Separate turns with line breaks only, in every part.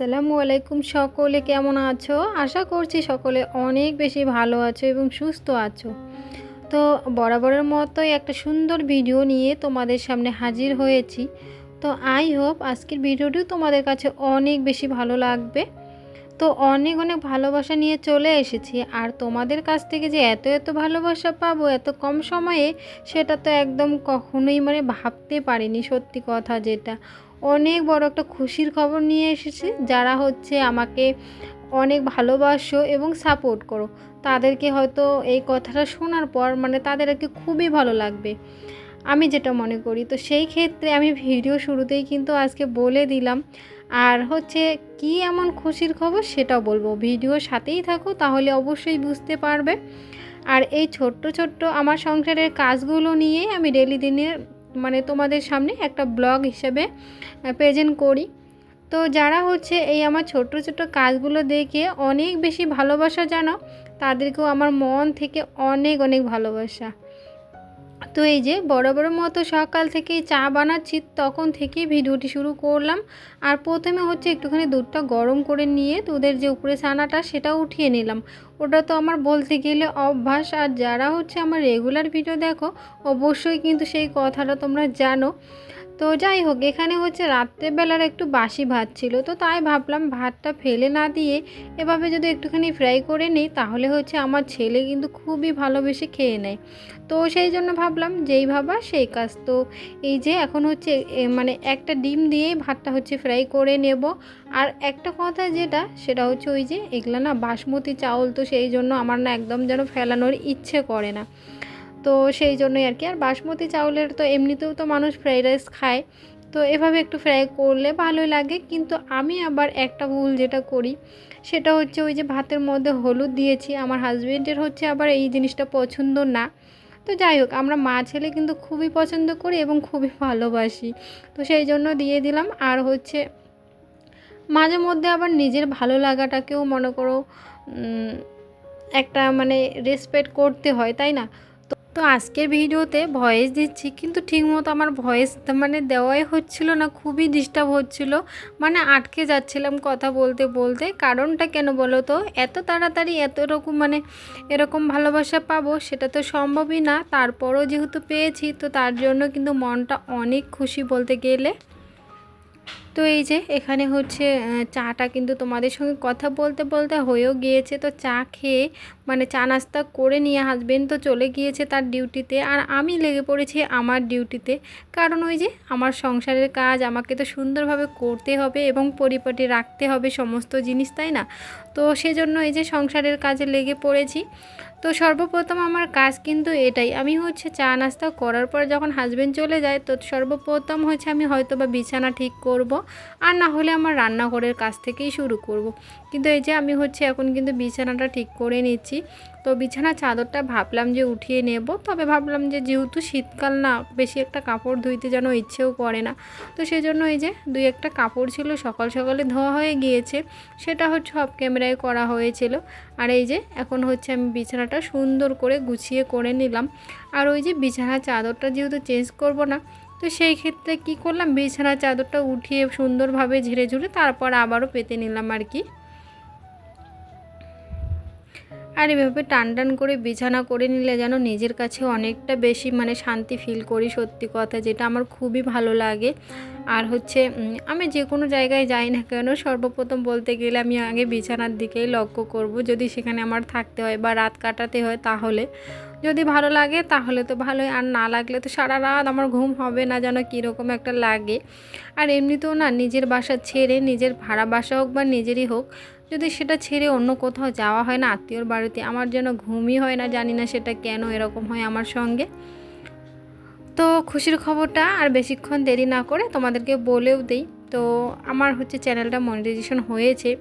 আসসালামু আলাইকুম সকলে, কেমন আছো? আশা করছি সকলে অনেক বেশি ভালো আছো এবং সুস্থ আছো। তো বরাবরের মতোই একটা সুন্দর ভিডিও নিয়ে তোমাদের সামনে হাজির হয়েছি। তো আই হোপ আজকের ভিডিওটিও তোমাদের কাছে অনেক বেশি ভালো লাগবে। তো অনেক অনেক ভালোবাসা নিয়ে চলে এসেছি আর তোমাদের কাছ থেকে যে এত এত ভালোবাসা পাবো এত কম সময়ে, সেটা তো একদম কখনোই মানে ভাবতে পারিনি সত্যি কথা যেটা। অনেক বড় একটা খুশির খবর নিয়ে এসেছি। যারা হচ্ছে আমাকে অনেক ভালোবাসো এবং সাপোর্ট করো, তাদেরকে হয়তো এই কথাটা শোনার পর মানে তাদের আর কি খুবই ভালো লাগবে। আমি যেটা মনে করি, তো সেই ক্ষেত্রে আমি ভিডিও শুরুতেই কিন্তু আজকে বলে দিলাম। আর হচ্ছে কি এমন খুশির খবর সেটাও বলব। ভিডিওর সাথেই থাকো, তাহলে অবশ্যই বুঝতে পারবে। আর এই ছোট্ট ছোট্ট আমার সংসারের কাজগুলো নিয়ে আমি ডেলি দিনের মানে তোমাদের সামনে একটা ব্লগ হিসেবে প্রেজেন্ট করি। তো যারা হচ্ছে এই আমার ছোট ছোট কাজগুলো দেখে অনেক বেশি ভালোবাসা জানো, তাদেরকেও আমার মন থেকে অনেক অনেক ভালোবাসা। তো এই যে বড় বড় মতো সকাল থেকেই চা বানাচ্ছি, তখন থেকেই ভিডিওটি শুরু করলাম। আর প্রথমে হচ্ছে একটুখানি দুধটা গরম করে নিয়ে দুধের যে উপরে ছানাটা সেটা উঠিয়ে নিলাম। ওটা তো আমার বলতে গেলে অভ্যাস। আর যারা হচ্ছে আমার রেগুলার ভিডিও দেখো, অবশ্যই কিন্তু সেই কথাটা তোমরা জানো। তো যাই হোক, এখানে হচ্ছে রাত্রেবেলার একটু বাসি ভাত ছিল, তো তাই ভাবলাম ভাতটা ফেলে না দিয়ে এভাবে যদি একটুখানি ফ্রাই করে নিই, তাহলে হচ্ছে আমার ছেলে কিন্তু খুবই ভালোবেসে খেয়ে নেয়। তো সেই জন্য ভাবলাম যেই ভাবা সেই কাজ। তো এই যে এখন হচ্ছে মানে একটা ডিম দিয়েই ভাতটা হচ্ছে ফ্রাই করে নেব। আর একটা কথা যেটা, সেটা হচ্ছে ওই যে এগুলো না বাসমতি চাউল, তো সেই জন্য আমার না একদম যেন ফেলানোর ইচ্ছে করে না। তো সেই জন্যই আর কি। আর বাসমতি চাউলের তো এমনিতেও তো মানুষ ফ্রাইড রাইস খায়। তো এভাবে একটু ফ্রাই করলে ভালোই লাগে। কিন্তু আমি আবার একটা ভুল যেটা করি, সেটা হচ্ছে ওই যে ভাতের মধ্যে হলুদ দিয়েছি। আমার হাজব্যান্ডের হচ্ছে আবার এই জিনিসটা পছন্দ না। তো যাই হোক, আমরা মা ছেলে কিন্তু খুবই পছন্দ করি এবং খুবই ভালোবাসি। তো সেই জন্য দিয়ে দিলাম। আর হচ্ছে মাঝে মধ্যে আবার নিজের ভালো লাগাটাকেও মনে করো একটা মানে রেসপেক্ট করতে হয়, তাই না? তো আজকের ভিডিওতে ভয়েস দিচ্ছি, কিন্তু ঠিকমতো আমার ভয়েস মানে দেওয়াই হচ্ছিল না, খুবই ডিস্টার্ব হচ্ছিল। মানে আটকে যাচ্ছিলাম কথা বলতে বলতে। কারণটা কেন বলো তো? এত তাড়াতাড়ি এত রকম মানে এরকম ভালোবাসা পাবো সেটা তো সম্ভবই না। তারপরও যেহেতু পেয়েছি, তো তার জন্য কিন্তু মনটা অনেক খুশি বলতে গেলে। তো এই যে এখানে হচ্ছে চাটা কিন্তু তোমাদের সঙ্গে কথা বলতে বলতে হয়েও গিয়েছে। তো চা খেয়ে মানে চা নাস্তা করে নিয়ে হাজবেন্ড তো চলে গিয়েছে তার ডিউটিতে আর আমি লেগে পড়েছি আমার ডিউটিতে কারণ ওই যে আমার সংসারের কাজ, আমাকে তো সুন্দরভাবে করতে হবে এবং পরিপাটি রাখতে হবে সমস্ত জিনিস, তাই না? তো সেজন্য এই যে সংসারের কাজে লেগে পড়েছি। তো সর্বপ্রথম আমার কাজ কিন্তু এটাই আমি হচ্ছে চা নাস্তা করার পর যখন হাজব্যান্ড চলে যায়, তো সর্বপ্রথম হচ্ছে আমি হয়তো বা বিছানা ঠিক করব, আর না হলে আমার রান্নাঘরের কাজ থেকেই শুরু করব। কিন্তু এই যে আমি হচ্ছে এখন কিন্তু বিছানাটা ঠিক করে নিচ্ছি তো বিছানা চাদরটা ভাবলাম যে উঠিয়ে নেব। তবে ভাবলাম যে যেহেতু শীতকাল না, বেশি একটা কাপড় ধুইতে যেন ইচ্ছেও করে না। তো সেই জন্য এই যে দুই একটা কাপড় ছিল, সকাল সকালে ধোয়া হয়ে গিয়েছে, সেটা হচ্ছে অফ ক্যামেরায় করা হয়েছিল। আর এই যে এখন হচ্ছে আমি বিছানাটা সুন্দর করে গুছিয়ে করে নিলাম। আর ওই যে বিছানা চাদরটা যেহেতু চেঞ্জ করব না, তো সেই ক্ষেত্রে কি করলাম বিছানা চাদরটা উঠিয়ে সুন্দরভাবে ঝেড়ে ঝুড়ে তারপর আবারও পেতে নিলাম আর কি। আর এভাবে টান টান করে বিছানা করে নিলে যেন নিজের কাছে অনেকটা বেশি মানে শান্তি ফিল করি সত্যি কথা, যেটা আমার খুবই ভালো লাগে। আর হচ্ছে আমি যে কোনো জায়গায় যাই না কেন, সর্বপ্রথম বলতে গেলে আমি আগে বিছানার দিকেই লক্ষ্য করব। যদি সেখানে আমার থাকতে হয় বা রাত কাটাতে হয় তাহলে। যদি ভালো লাগে তাহলে তো ভালোই, আর না লাগলে তো সারা রাত আমার ঘুম হবে না যেন কীরকম একটা লাগে। আর এমনিতেও না, নিজের বাসা ছেড়ে নিজের ভাড়া বাসা হোক বা নিজেরই হোক যদি সেটা ছেড়ে অন্য কোথাও যাওয়া হয় না, আত্মীয়র বাড়িতে আমার যেন ঘুমই হয় না, জানি না সেটা কেন এরকম হয় আমার সঙ্গে। তো খুশির খবরটা আর বেশিক্ষণ দেরি না করে তোমাদেরকে বলেও দিই। তো আমার হচ্ছে চ্যানেলটা মনিটাইজেশন হয়েছে।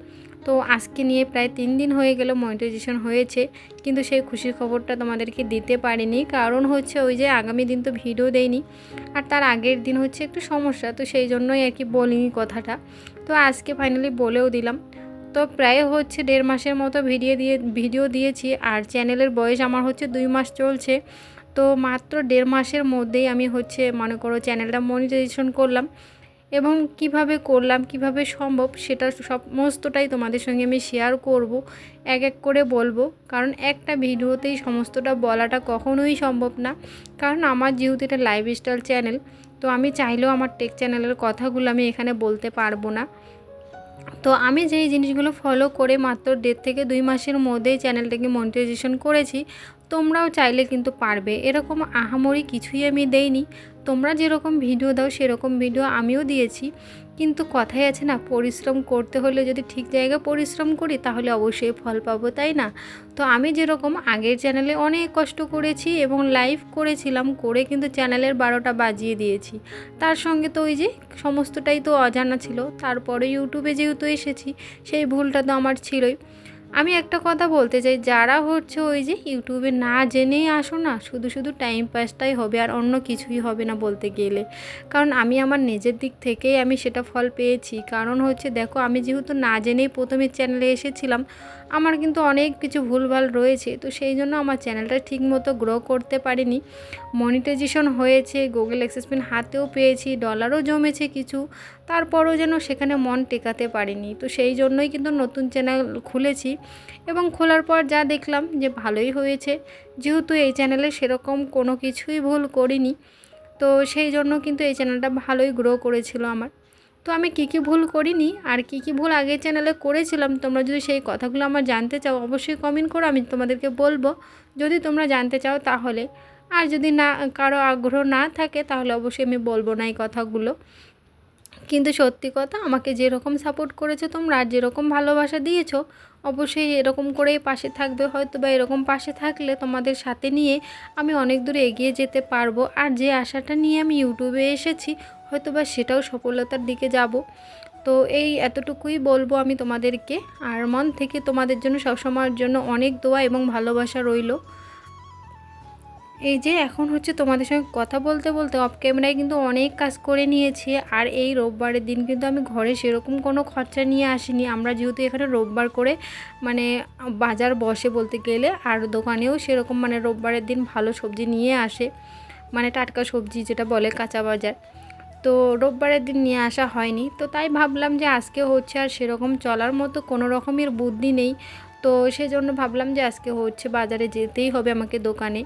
তো আজকে নিয়ে প্রায় তিন দিন হয়ে গেল মনিটাইজেশন হয়েছে। কিন্তু সেই খুশির খবরটা তোমাদেরকে দিতে পারিনি। কারণ হচ্ছে ওই যে আগামী দিন তো ভিডিও দেয়নি আর তার আগের দিন হচ্ছে একটু সমস্যা। তো সেই জন্যই আর কি বলিনি কথাটা। তো আজকে ফাইনালি বলেও দিলাম। তো প্রায় হচ্ছে দেড় মাসের মতো ভিডিও দিয়ে, ভিডিও দিয়েছি আর চ্যানেলের বয়স আমার হচ্ছে দুই মাস চলছে। তো মাত্র দেড় মাসের মধ্যেই আমি হচ্ছে মনে করো চ্যানেলটা মনিটাইজেশন করলাম এবং কীভাবে করলাম, কীভাবে সম্ভব সেটা সমস্তটাই তোমাদের সঙ্গে আমি শেয়ার করব, এক এক করে বলব। কারণ একটা ভিডিওতেই সমস্তটা বলাটা কখনোই সম্ভব না। কারণ আমার যেহেতু এটা লাইফস্টাইল চ্যানেল তো আমি চাইলেও আমার টেক চ্যানেলের কথাগুলো আমি এখানে বলতে পারব না। তো আমি যেই জিনিসগুলো ফলো করে মাত্র দেড় থেকে দুই মাসের মধ্যেই চ্যানেলটাকে মনিটাইজেশন করেছি তোমরাও চাইলে কিন্তু পারবে। এরকম আহামরি কিছুই আমি দেইনি। তোমরা যেরকম ভিডিও দাও, সেরকম ভিডিও আমিও দিয়েছি। কিন্তু কথাই আছে না, পরিশ্রম করতে হলে যদি ঠিক জায়গায় পরিশ্রম করি, তাহলে অবশ্যই ফল পাবো, তাই না? তো আমি যেরকম আগের চ্যানেলে অনেক কষ্ট করেছি এবং লাইভ করেছিলাম, করে কিন্তু চ্যানেলের বারোটা বাজিয়ে দিয়েছি। তার সঙ্গে তো ওই যে সমস্তটাই তো অজানা ছিল। তারপরে ইউটিউবে যেহেতু এসেছি, সেই ভুলটা তো আমার ছিলই। আমি একটা কথা বলতে চাই, যারা হচ্ছে ওই যে ইউটিউবে না জেনেই আসো না, শুধু শুধু টাইম পাসটাই হবে আর অন্য কিছুই হবে না বলতে গেলে। কারণ আমি আমার নিজের দিক থেকেই আমি সেটা ফল পেয়েছি। কারণ হচ্ছে দেখো, আমি যেহেতু না জেনেই প্রথমে চ্যানেলে এসেছিলাম, আমার কিন্তু অনেক কিছু ভুলভাল রয়েছে। তো সেই জন্য আমার চ্যানেলটা ঠিকমতো গ্রো করতে পারিনি। মনিটাইজেশন হয়েছে গুগল অ্যাক্সেসমেন্ট হাতেও পেয়েছি ডলারও জমেছে কিছু। তারপরও যেন সেখানে মন টেকাতে পারিনি। তো সেই জন্যই কিন্তু নতুন চ্যানেল খুলেছি এবং খোলার পর যা দেখলাম যে ভালোই হয়েছে। যেহেতু এই চ্যানেলে সেরকম কোনো কিছুই ভুল করিনি, তো সেই জন্য কিন্তু এই চ্যানেলটা ভালোই গ্রো করেছিল আমার। তো আমি কী কী ভুল করিনি আর কী কী ভুল আগের চ্যানেলে করেছিলাম, তোমরা যদি সেই কথাগুলো আমার জানতে চাও অবশ্যই কমেন্ট করো, আমি তোমাদেরকে বলব। যদি তোমরা জানতে চাও তাহলে। আর যদি না, কারও আগ্রহ না থাকে তাহলে অবশ্যই আমি বলব না এই কথাগুলো। কিন্তু সত্যি কথা, আমাকে যেরকম সাপোর্ট করেছ তোমরা আর যেরকম ভালোবাসা দিয়েছ, অবশ্যই এরকম করেই পাশে থাকবে। হয়তো বা এরকম পাশে থাকলে তোমাদের সাথে নিয়ে আমি অনেক দূরে এগিয়ে যেতে পারব। আর যে আশাটা নিয়ে আমি ইউটিউবে এসেছি, হয়তো বা সেটাও সফলতার দিকে যাব। তো এই এতটুকুই বলব আমি তোমাদেরকে। আর মন থেকে তোমাদের জন্য, সবসময়ের জন্য অনেক দোয়া এবং ভালোবাসা রইল। এই যে এখন হচ্ছে তোমাদের সঙ্গে কথা বলতে বলতে অফ ক্যামেরায় কিন্তু অনেক কাজ করে নিয়েছি। আর এই রোববারের দিন কিন্তু আমি ঘরে সেরকম কোনো খরচা নিয়ে আসিনি। আমরা যেহেতু এখানে রোববার করে মানে বাজার বসে বলতে গেলে, আর দোকানেও সেরকম মানে রোববারের দিন ভালো সবজি নিয়ে আসে। মানে টাটকা সবজি যেটা বলে কাঁচা বাজার। তো রোববারের দিন নিয়ে আসা হয়নি। তো তাই ভাবলাম যে আজকে হচ্ছে আর সেরকম চলার মতো কোনো রকমের বুদ্ধি নেই। তো সেজন্য ভাবলাম যে আজকে হচ্ছে বাজারে যেতেই হবে আমাকে দোকানে।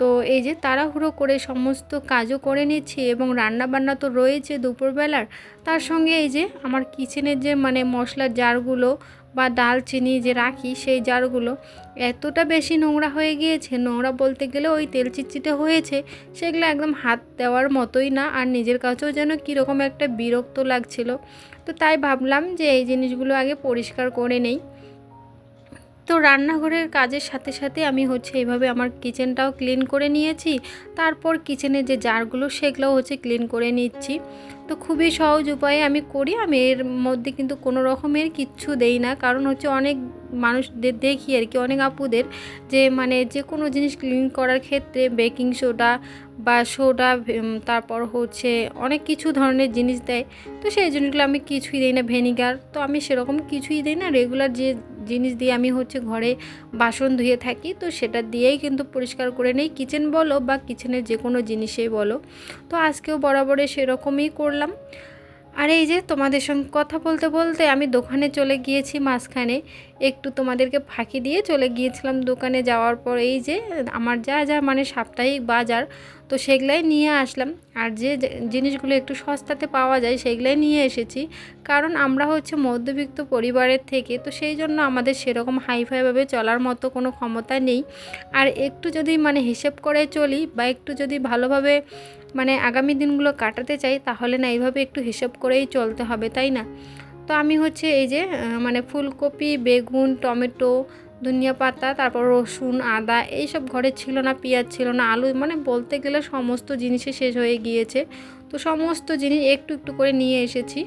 তো এই যে তাড়াহুড়ো করে সমস্ত কাজও করে নিচ্ছি এবং রান্না বান্না তো রয়েছে দুপুরবেলার, তার সঙ্গে এই যে আমার কিচেনের যে মানে মশলার জারগুলো বা ডালচিনি যে রাখি, সেই জারগুলো এতটা বেশি নোংরা হয়ে গিয়েছে, নোংরা বলতে গেলে ওই তেল চিটচিটে হয়েছে, সেগুলো একদম হাত দেওয়ার মতোই না, আর নিজের কাছেও যেন কীরকম একটা বিরক্ত লাগছিল। তো তাই ভাবলাম যে এই জিনিসগুলো আগে পরিষ্কার করে নেই। তো রান্নাঘরের কাজের সাথে সাথে আমি হচ্ছে এইভাবে আমার কিচেনটাও ক্লিন করে নিয়েছি। তারপর কিচেনের যে জারগুলো, সেগুলোও হচ্ছে ক্লিন করে নিচ্ছি। তো খুবই সহজ উপায়ে আমি করি, আমি এর মধ্যে কিন্তু কোনো রকমের কিচ্ছু দেই না। কারণ হচ্ছে অনেক মানুষদের দেখি আর কি, অনেক আপুদের যে মানে যে কোনো জিনিস ক্লিন করার ক্ষেত্রে বেকিং সোডা বা সোডা তারপর হচ্ছে অনেক কিছু ধরনের জিনিস দেয়। তো সেই জিনিসগুলো আমি কিছুই দিই না, ভেনিগার। তো আমি সেরকম কিছুই দিই না। রেগুলার যে জিনিস দিয়ে আমি হচ্ছে ঘরে বাসন ধুয়ে থাকি, তো সেটা দিয়েই কিন্তু পরিষ্কার করে নেই। কিচেন বলো বা কিচেনের যে কোনো জিনিসেই বলো। তো আজকেও বরাবরে সেরকমই করলাম। আর এই যে তোমাদের সঙ্গে কথা বলতে বলতে আমি দোকানে চলে গিয়েছি মাঝখানে। একটু তোমাদেরকে ফাঁকি দিয়ে চলে গিয়েছিলাম দোকানে যাওয়ার পর এই যে আমার যা যা মানে সাপ্তাহিক বাজার, তো সেগুলাই নিয়ে আসলাম। আর যে জিনিসগুলো একটু সস্তাতে পাওয়া যায় সেগুলাই নিয়ে এসেছি। কারণ আমরা হচ্ছে মধ্যবিত্ত পরিবারের থেকে, তো সেই জন্য আমাদের সেরকম হাইফাইভাবে চলার মতো কোনো ক্ষমতা নেই। আর একটু যদি মানে হিসেব করে চলি বা একটু যদি ভালোভাবে মানে আগামী দিনগুলো কাটাতে চাই, তাহলে না এইভাবে একটু হিসেব করেই চলতে হবে, তাই না? তো আমি হচ্ছে এই যে মানে ফুলকপি, বেগুন, টমেটো, ধনিয়া পাতা, তারপর রসুন, আদা, এইসব ঘরে ছিল না, পেঁয়াজ ছিল না, আলু মানে বলতে গেলে সমস্ত জিনিসই শেষ হয়ে গিয়েছে। তো সমস্ত জিনিস একটু একটু করে নিয়ে এসেছি।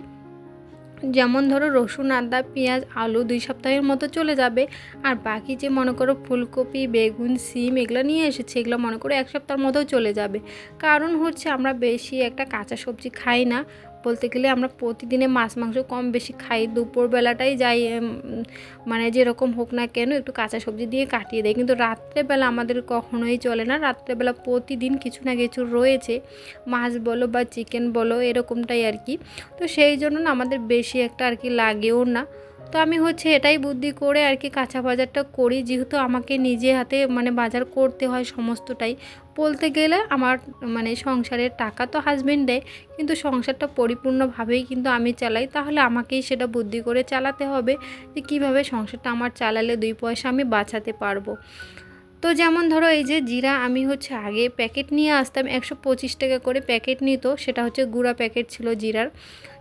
যেমন ধরো রসুন, আদা, পেঁয়াজ, আলু দুই সপ্তাহের মতো চলে যাবে। আর বাকি যে মনে করো ফুলকপি, বেগুন, সিম এগুলো নিয়ে এসেছি, এগুলো মনে করো এক সপ্তাহের মতো চলে যাবে। কারণ হচ্ছে আমরা বেশি একটা কাঁচা সবজি খাই না। বলতে গেলে আমরা প্রতিদিনে মাছ, মাংস কম বেশি খাই। দুপুরবেলাটাই যাই মানে যেরকম হোক না কেন একটু কাঁচা সবজি দিয়ে কাটিয়ে দেয় কিন্তু রাত্রেবেলা আমাদের কখনোই চলে না। রাত্রেবেলা প্রতিদিন কিছু না কিছু রয়েছে। মাছ বলো বা চিকেন বলো, এরকমটাই আর কি। তো সেই জন্য না আমাদের বেশি একটা আর কি লাগেও না। তো আমি হচ্ছে এটাই বুদ্ধি করে আর কি কাঁচা বাজারটা করি। যেহেতু আমাকে নিজে হাতে মানে বাজার করতে হয় সমস্তটাই। বলতে গেলে আমার মানে সংসারের টাকা তো হাজব্যান্ড দেয়, কিন্তু সংসারটা পরিপূর্ণভাবেই কিন্তু আমি চালাই। তাহলে আমাকেই সেটা বুদ্ধি করে চালাতে হবে যে কীভাবে সংসারটা আমার চালালে দুই পয়সা আমি বাঁচাতে পারব। তো যেমন ধরো এই যে জিরা আমি হচ্ছে আগে প্যাকেট নিয়ে আসতাম, একশো পঁচিশ টাকা করে প্যাকেট নিত, সেটা হচ্ছে গুঁড়া প্যাকেট ছিল জিরার।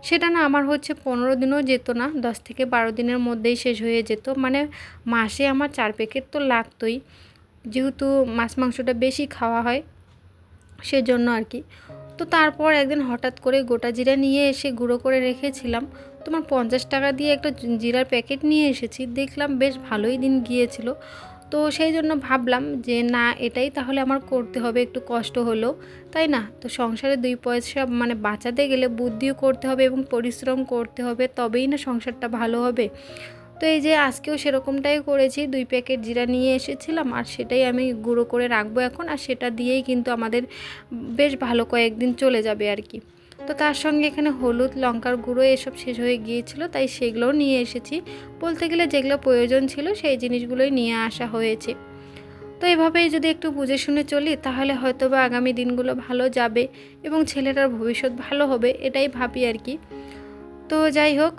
সেটা না আমার হচ্ছে পনেরো দিনও যেত না, দশ থেকে বারো দিনের মধ্যেই শেষ হয়ে যেত। মানে মাসে আমার চার প্যাকেট তো লাগতোই, যেহেতু মাছ মাংসটা বেশি খাওয়া হয়, সেজন্য আর কি। তো তারপর একদিন হঠাৎ করে গোটা জিরা নিয়ে এসে গুঁড়ো করে রেখেছিলাম। তোমার পঞ্চাশ টাকা দিয়ে একটা জিরার প্যাকেট নিয়ে এসেছি, দেখলাম বেশ ভালোই দিন গিয়েছিল। তো সেই জন্য ভাবলাম যে, না, এটাই তাহলে আমার করতে হবে, একটু কষ্ট হলো। তাই না? তো সংসারে দুই পয়সা মানে বাঁচাতে গেলে বুদ্ধিও করতে হবে এবং পরিশ্রম করতে হবে, তবেই না সংসারটা ভালো হবে। তো এই যে, আজকেও সেরকমটাই করেছি, দুই প্যাকেট জিরা নিয়ে এসেছিলাম, আর সেটাই আমি গুঁড়ো করে রাখব এখন, আর সেটা দিয়েই কিন্তু আমাদের বেশ ভালো কয়েকদিন চলে যাবে আর কি। তো তার সঙ্গে এখানে হলুদ, লঙ্কার গুঁড়ো এসব শেষ হয়ে গিয়েছিল, তাই সেগুলোও নিয়ে এসেছি। বলতে গেলে যেগুলো প্রয়োজন ছিল সেই জিনিসগুলোই নিয়ে আসা হয়েছে। তো এভাবেই যদি একটু বুঝে শুনে চলি, তাহলে হয়তো বা আগামী দিনগুলো ভালো যাবে এবং ছেলেটার ভবিষ্যৎ ভালো হবে, এটাই ভাবি আর কি। তো যাই হোক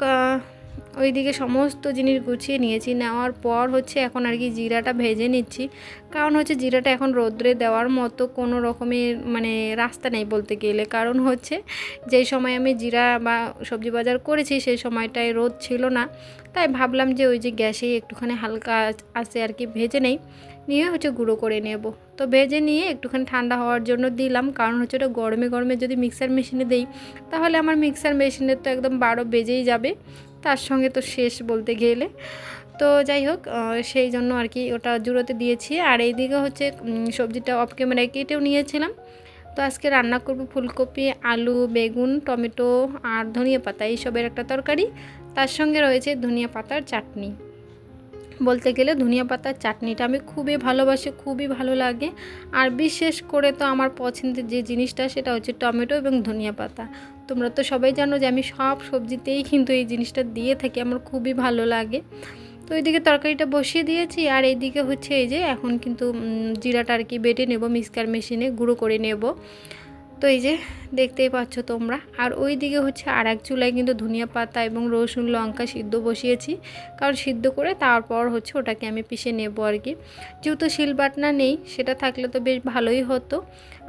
ওইদিকে সমস্ত জিনিস গুছিয়ে নিয়েছি। নেওয়ার পর হচ্ছে এখন আর কি জিরাটা ভেজে নিচ্ছি। কারণ হচ্ছে জিরাটা এখন রোদ্রে দেওয়ার মতো কোনো রকমের মানে রাস্তা নেই বলতে গেলে। কারণ হচ্ছে যেই সময় আমি জিরা বা সবজি বাজার করেছি সেই সময়টায় রোদ ছিল না। তাই ভাবলাম যে ওই যে গ্যাসে একটুখানি হালকা আছে আর কি ভেজে নেই। নিয়ে হচ্ছে গুঁড়ো করে নেব। তো ভেজে নিয়ে একটুখানি ঠান্ডা হওয়ার জন্য দিলাম। কারণ হচ্ছে ওটা গরমে গরমে যদি মিক্সার মেশিনে দিই, তাহলে আমার মিক্সার মেশিনের তো একদম বারো বেজেই যাবে। তার সঙ্গে তো শেষ বলতে গেলে। তো যাই হোক সেই জন্য আর কি ওটা জুড়োতে দিয়েছি। আর এইদিকে হচ্ছে সবজিটা অফ ক্যামেরায় কেটেও নিয়েছিলাম। তো আজকে রান্না করব ফুলকপি, আলু, বেগুন, টমেটো আর ধনিয়া পাতা, এইসবের একটা তরকারি। তার সঙ্গে রয়েছে ধনিয়া পাতার চাটনি। বলতে গেলে ধনিয়া পাতার চাটনিটা আমি খুবই ভালোবাসি, খুবই ভালো লাগে। আর বিশেষ করে তো আমার পছন্দের যে জিনিসটা সেটা হচ্ছে টমেটো এবং ধনিয়া পাতা। তোমরা তো সবাই জানো যে আমি সব সবজিতেই কিন্তু এই জিনিসটা দিয়ে থাকি, আমার খুবই ভালো লাগে। তো ওইদিকে তরকারিটা বসিয়ে দিয়েছি আর এইদিকে হচ্ছে এই যে এখন কিন্তু জিরাটা আর কি বেটে নেব মিক্সকার মেশিনে গুঁড়ো করে নেব। তো এই যে দেখতেই পাচ্ছ তোমরা। আর ওই দিকে হচ্ছে আর এক চুলায় কিন্তু ধনিয়া পাতা এবং রসুন, লঙ্কা সিদ্ধ বসিয়েছি। কারণ সিদ্ধ করে তারপর হচ্ছে ওটাকে আমি পিষে নেব আর কি। যেহেতু শিলবাটনা নেই, সেটা থাকলে তো বেশ ভালোই হতো।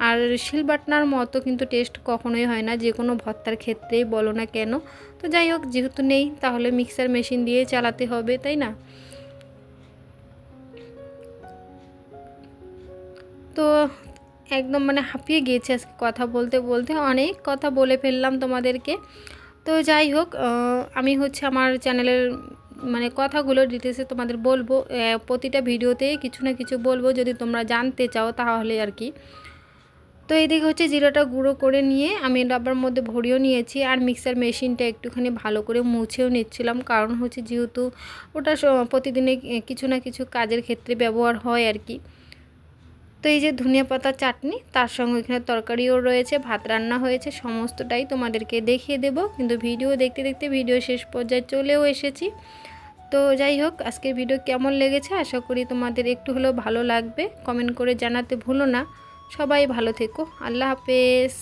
আর শিলবাটনার মতো কিন্তু টেস্ট কখনোই হয় না, যে কোনো ভর্তার ক্ষেত্রেই বলো না কেন। তো যাই হোক, যেহেতু নেই, তাহলে মিক্সার মেশিন দিয়ে চালাতে হবে, তাই না? তো একদম মানে হাঁপিয়ে গিয়েছে আজকে কথা বলতে বলতে। অনেক কথা বলে ফেললাম তোমাদেরকে। তো যাই হোক আমি হচ্ছে আমার চ্যানেলের মানে কথাগুলো ডিটেলসে তোমাদের বলব। প্রতিটা ভিডিওতে কিছু না কিছু বলব যদি তোমরা জানতে চাও তাহলে আর কি। তো এইদিকে হচ্ছে জিরাটা গুঁড়ো করে নিয়ে আমি ডাব্বার মধ্যে ভরিয়েও নিয়েছি আর মিক্সার মেশিনটা একটুখানি ভালো করে মুছেও নিচ্ছিলাম। কারণ হচ্ছে যেহেতু ওটা প্রতিদিনে কিছু না কিছু কাজের ক্ষেত্রে ব্যবহার হয় আর কি। তো এই যে ধনিয়া পাতা চাটনি, তার সঙ্গে এখানে তরকারিও রয়েছে, ভাত রান্না হয়েছে, সমস্তটাই তোমাদেরকে দেখিয়ে দেব। কিন্তু ভিডিও দেখতে দেখতে ভিডিও শেষ পর্যায়ে চলেও এসেছি। তো যাই হোক, আজকের ভিডিও কেমন লেগেছে আশা করি তোমাদের একটু হলেও ভালো লাগবে। কমেন্ট করে জানাতে ভুলো না। সবাই ভালো থেকো। আল্লাহ হাফেজ।